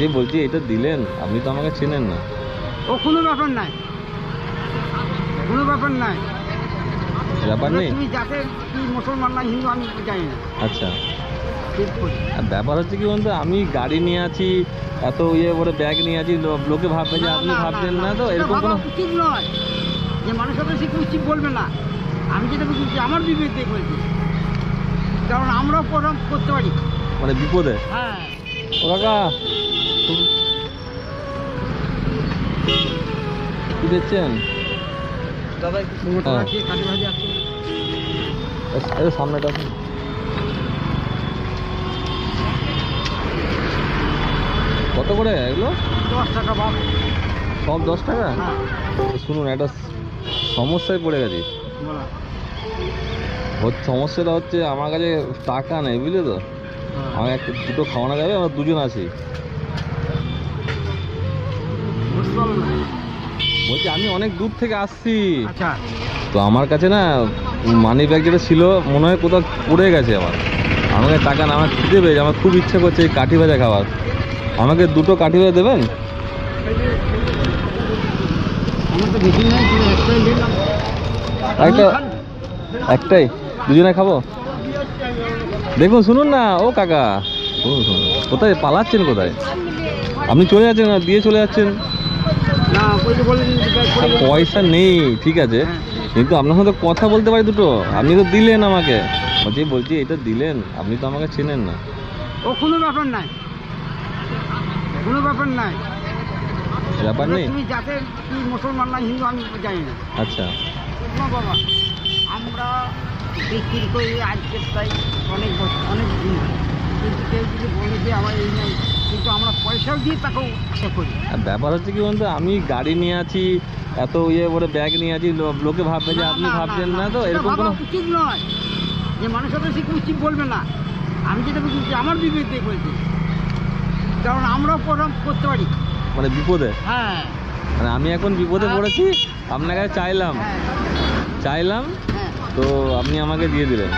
বলছি বলছি এটা দিলেন? আপনি তো আমাকে চেনেন না। ও কোনো ব্যাপার নাই। কোনো ব্যাপার নাই। ব্যাপার নেই? তুমি যাতে কি মুসলমান না হিন্দু আমি জানি না। আচ্ছা। ব্যাপার হচ্ছে কি বলতো আমি গাড়ি নিয়ে আছি এত ইয়ে করে ব্যাগ নিয়ে আছি লোকে ভাববে যে আপনি ভাবছেন না তো এরকম কোনো উচিত নয়। যে মানুষের কাছে উচিত বলবে না। আমি যেটা বলছি আমার দিয়ে বলছি কারণ আমরাও প্রোগ্রাম করতে পারি। মানে বিপদে? হ্যাঁ। ও কাকা কি দেখছেন? হ্যাঁ। সামনেটা কত করে এগুলো? দশ টাকা সব দশ টাকা? হ্যাঁ। শুনুন একটা সমস্যায় পড়ে গেছি। সমস্যাটা হচ্ছে আমার কাছে টাকা নেই বুঝলে তো? আমার একটা দুটো খাওয়ানো যাবে আমরা দুজন আছি। বলছি আমি অনেক দূর থেকে আসছি। আচ্ছা। তো আমার কাছে না মানি ব্যাগ যেটা ছিল মনে হয় কোথাও পড়ে গেছে আমার। আমাকে টাকা না আমার খিদে পেয়েছে আমার খুব ইচ্ছে করছে এই কাঠি ভাজা খাওয়ার। আমাকে দুটো কাঠি ভাজা দেবেন? একটা একটাই। দুজনে খাব? দেখুন শুনুন না ও কাকা। কোথায় পালাচ্ছেন কোথায়? আপনি চলে যাচ্ছেন না দিয়ে চলে যাচ্ছেন। পয়সা নেই ঠিক আছে। হ্যাঁ। কিন্তু আপনার সাথে কথা বলতে পারি দুটো। আপনি তো দিলেন আমাকে। বলছি বলছি এটা দিলেন। আপনি তো আমাকে চেনেন না। ও কোনো ব্যাপার নাই। কোনো ব্যাপার নাই। ব্যাপার নেই? তুমি যাতে কি মুসলমান না হিন্দু আমি জানি না। আচ্ছা। বাবা। আমরা বিক্রি করি আজকের তাই অনেক বছর অনেক দিন। কিন্তু কেউ যদি বলে যে আমার এই নেই কিন্তু আমরা পয়সাও দিয়ে তাকেও সে করি। ব্যাপার হচ্ছে কি বলতো আমি গাড়ি নিয়ে আছি এত ইয়ে করে ব্যাগ নিয়ে আছি লোকে ভাববে যে আপনি ভাবছেন না তো এরকম কোনো উচিত নয়। যে মানুষের কেউ উচিত বলবে না। আমি যেটা বলছি আমার দিয়ে বলছি। কারণ আমরাও প্রোগ্রাম করতে পারি। মানে বিপদে? হ্যাঁ। মানে আমি এখন বিপদে পড়েছি আপনার কাছে চাইলাম। হ্যাঁ। চাইলাম হ্যাঁ। তো আপনি আমাকে দিয়ে দিলেন।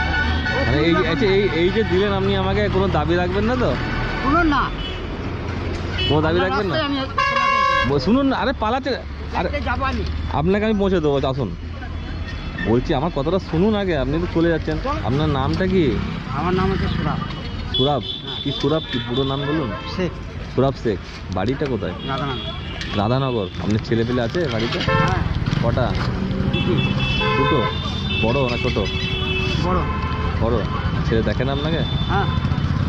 মানে এই আচ্ছা এই এই যে দিলেন আপনি আমাকে কোনো দাবি রাখবেন না তো? না। কোনো দাবি রাখবেন না? শুনুন আরে পালাতে আরে আপনাকে আমি পৌঁছে দেবো আসুন। বলছি আমার কথাটা শুনুন আগে আপনি তো চলে যাচ্ছেন। আপনার নামটা কি? আমার নাম হচ্ছে সুরাব। সুরাব? কি সুরাব? কি পুরো নাম বলুন? শেখ। সুরাব শেখ। বাড়িটা কোথায়? রাধানগর। আপনার ছেলে পেলে আছে বাড়িতে? হ্যাঁ। কটা? দুটো? বড় না ছোট? বড়। বড়। ছেলে দেখেন আপনাকে? হ্যাঁ।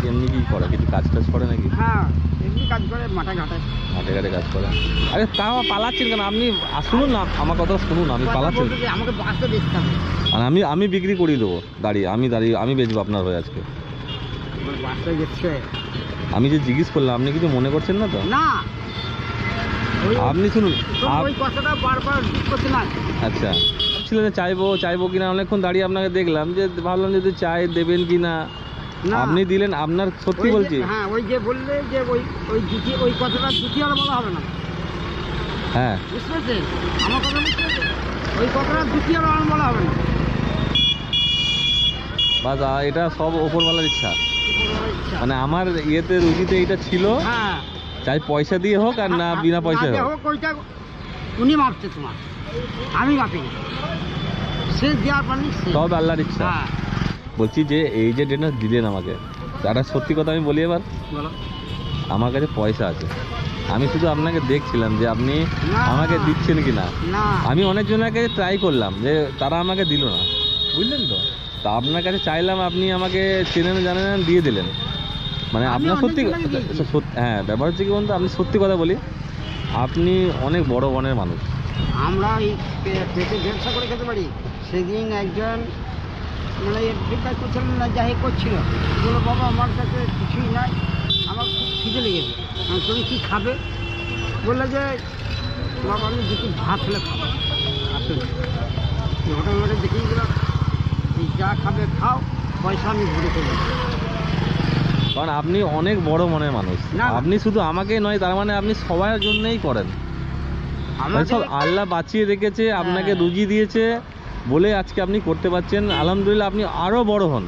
এমনি কি করে? কিছু কাজ টাজ করে নাকি? হ্যাঁ এমনি কাজ করে মাঠে ঘাটে। কাজ করে। আরে তাও পালাচ্ছেন কেন? আপনি শুনুন না আমার কথা শুনুন আমি পালাচ্ছেন। আমাকে বাঁচতে বেচতে হবে। আর আমি আমি বিক্রি করিয়ে দেবো। গাড়ি আমি দাঁড়িয়ে আমি বেচবো আপনার হয়ে আজকে। বেচছে আমি যে জিজ্ঞেস করলাম আপনি কিছু মনে করছেন না তো? না। আপনি শুনুন ওই কথাটা বারবার করতে আচ্ছা। ছিলেন চাইব চাইব কিনা অনেকক্ষণ দাঁড়িয়ে আপনাকে দেখলাম যে ভাবলাম যদি চাই দেবেন কিনা। না। আপনি দিলেন আপনার সত্যি বলছি। হ্যাঁ ওই যে বললে যে ওই ওই দ্বিতীয় ওই কথাটা দ্বিতীয় বলা হবে না। হ্যাঁ। বুঝতে পেরেছেন আমার কথা বুঝতে ওই কথাটা দ্বিতীয় বলা হবে না। বাস এটা সব ওপরওয়ালার ইচ্ছা। মানে আমার ইয়েতে রুচিতে এটা ছিল। হ্যাঁ। চাই পয়সা দিয়ে হোক আর না বিনা পয়সা হোক। ওইটা উনি মাপছে তোমার। আমি মাপি সে দেওয়ার পানি সব আল্লাহর ইচ্ছা। হ্যাঁ। বলছি যে এই যে ডেটা দিলেন আমাকে একটা সত্যি কথা আমি বলি এবার? আমার কাছে পয়সা আছে। আমি শুধু আপনাকে দেখছিলাম যে আপনি আমাকে দিচ্ছেন কি না। আমি অনেকজনের কাছে ট্রাই করলাম যে তারা আমাকে দিল না। বুঝলেন তো? তা আপনার কাছে চাইলাম আপনি আমাকে চেনেন জানেন দিয়ে দিলেন। মানে আপনার সত্যি সত্যি- হ্যাঁ ব্যাপার হচ্ছে কি বলুন তো আপনি সত্যি কথা বলি আপনি অনেক বড় বনের মানুষ। আমরা এই পেটে ব্যবসা করে খেতে পারি। সেদিন একজন মানে ফিডব্যাক করছিলেন না যাই করছিল বলল বাবা আমার কাছে কিছুই নাই আমার খুব খিদে লেগেছে আমি, তুমি কি খাবে? বললে যে বাবা আমি দুটি ভাত হলে খাব। আসুন হোটেল মোটে দেখিয়ে দিলাম যা খাবে খাও পয়সা আমি ভরে দেবো কারণ আপনি অনেক বড় মনের মানুষ। আপনি শুধু আমাকে নয় তার মানে আপনি সবার জন্যই করেন। মানে সব আল্লাহ বাঁচিয়ে রেখেছে আপনাকে হ্যাঁ। রুজি দিয়েছে বলে আজকে আপনি করতে পারছেন। আলহামদুলিল্লাহ আপনি আরও বড় হন।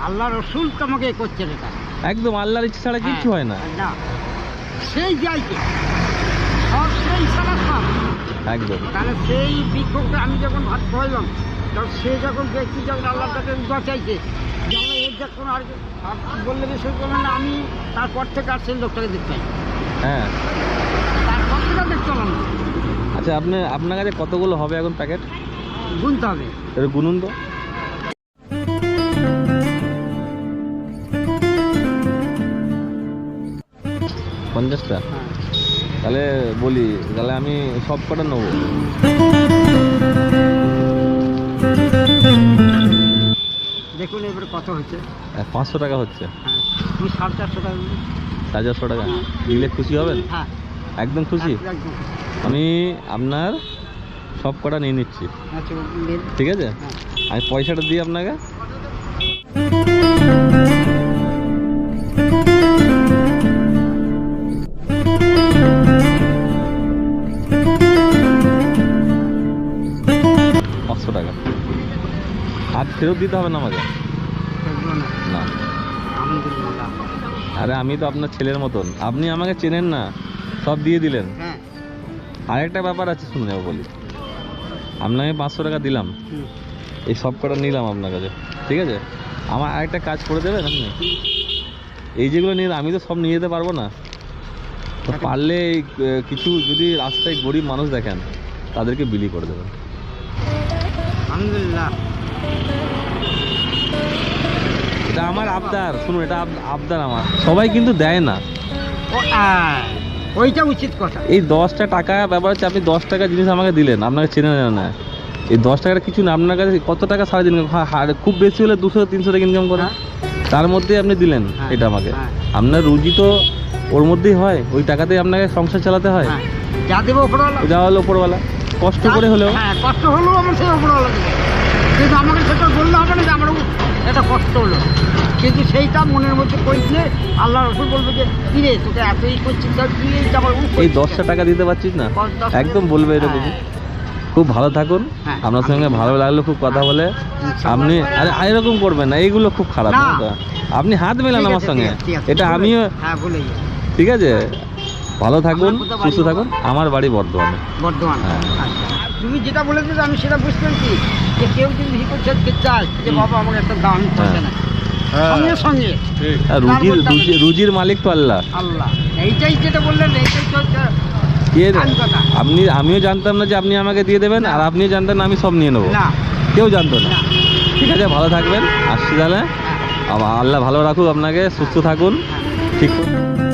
আল্লাহ রসুল তোমাকে করছেন এটা। একদম আল্লাহর ইচ্ছা ছাড়া কিছু হয় না। সেই যাইকে সব সেই সব একদম। তাহলে সেই বিক্ষোভটা আমি যখন ভাত খাওয়াইলাম তখন সে যখন ব্যক্তি যখন আল্লাহ তাকে উদা চাইছে এর আর বললে করবেন না আমি তারপর থেকে আর সেই লোকটাকে দেখতে হ্যাঁ। তারপর থেকে আর দেখতে পেলাম? আচ্ছা আপনি আপনার কাছে কতগুলো হবে এখন প্যাকেট? গুনতে হবে। এটা গুনুন তো। পঞ্চাশটা? হ্যাঁ। তাহলে বলি তাহলে আমি সব কটা নেব। দেখুন এবারে কত হচ্ছে। পাঁচশো টাকা হচ্ছে। হ্যাঁ। তুমি সাড়ে চারশো টাকা। সাড়ে চারশো টাকা? দিলে খুশি হবেন? হ্যাঁ। একদম খুশি। আমি আপনার সব কটা নিয়ে নিচ্ছি। আচ্ছা ঠিক আছে? আমি পয়সাটা দিই আপনাকে। পাঁচশো টাকা। আর ফেরত দিতে হবে না আমাকে? না। না। আরে আমি তো আপনার ছেলের মতন। আপনি আমাকে চেনেন না। সব দিয়ে দিলেন। হ্যাঁ। আরেকটা ব্যাপার আছে শুনে যাব বলি। আপনাকে পাঁচশো টাকা দিলাম। এই সব কটা নিলাম আপনার কাছে। ঠিক আছে? আমার আরেকটা কাজ করে দেবেন আপনি? এই যেগুলো নিয়ে আমি তো সব নিয়ে যেতে পারব না। তো পারলে এই, কিছু যদি রাস্তায় গরিব মানুষ দেখেন তাদেরকে বিলি করে দেবেন। আলহামদুলিল্লাহ। এটা আমার আবদার। শুনুন এটা আবদার আমার। সবাই কিন্তু দেয় না। ওইটা উচিত কথা। এই দশটা টাকা ব্যাপার হচ্ছে আপনি দশ টাকা জিনিস আমাকে দিলেন আপনাকে চেনে না না। এই দশ টাকাটা কিছু না আপনার কাছে কত টাকা সারাদিন হা- হা- খুব বেশি হলে দুশো তিনশো টাকা ইনকাম করেন। হ্যাঁ। তার মধ্যে আপনি দিলেন হ্যাঁ, এটা আমাকে। হ্যাঁ। আপনার রুজি তো ওর মধ্যেই হয় ওই টাকাতেই আপনাকে সংসার চালাতে হয়। হ্যাঁ। যা দেবো ওপরওয়ালা যা হলো ওপরওয়ালা কষ্ট করে হলেও। হ্যাঁ কষ্ট হলেও আমার সেই ওপরওয়ালা কিন্তু আমাকে সেটা বললে হবে না যে আমার এটা কষ্ট হলো। কিন্তু সেইটা মনের মধ্যে করলে আল্লাহ রসুল বলবে যে কিরে তোকে এতই করছিস কি এই আমার এই দশটা কেন?" টাকা দিতে পারছিস না? একদম বলবে এরকম হ্যাঁ। খুব ভালো থাকুন। হ্যাঁ। আপনার সঙ্গে ভালো লাগল খুব কথা বলে। আপনি আরে এরকম করবেন না। এইগুলো খুব খারাপ না। আপনি হাত মেলান আমার সঙ্গে। ঠিক আছে, ঠিক আছে। এটা আমিও হ্যাঁ ভুলে ঠিক আছে? ভালো থাকুন সুস্থ থাকুন। আমার বাড়ি বর্ধমানে। বর্ধমান। আচ্ছা। তুমি যেটা বলে দিলে আমি সেটা বুঝতে পেরেছি। যে কেউ যদি ছেড়তে চায় যে বাবা আমাকে একটা দাম করছে না। সঙ্গে সঙ্গে। রুজির রুজির মালিক তো আল্লাহ। আল্লাহ। এইটাই যেটা বললেন এইটাই তো। আপনি আমিও জানতাম না যে আপনি আমাকে দিয়ে দেবেন আর আপনিও জানতেন না আমি সব নিয়ে নেব। কেউ জানতো না। ঠিক আছে ভালো থাকবেন। আসছি তাহলে। হ্যাঁ। আল্লাহ ভালো রাখুক আপনাকে সুস্থ থাকুন। ঠিক ঠিক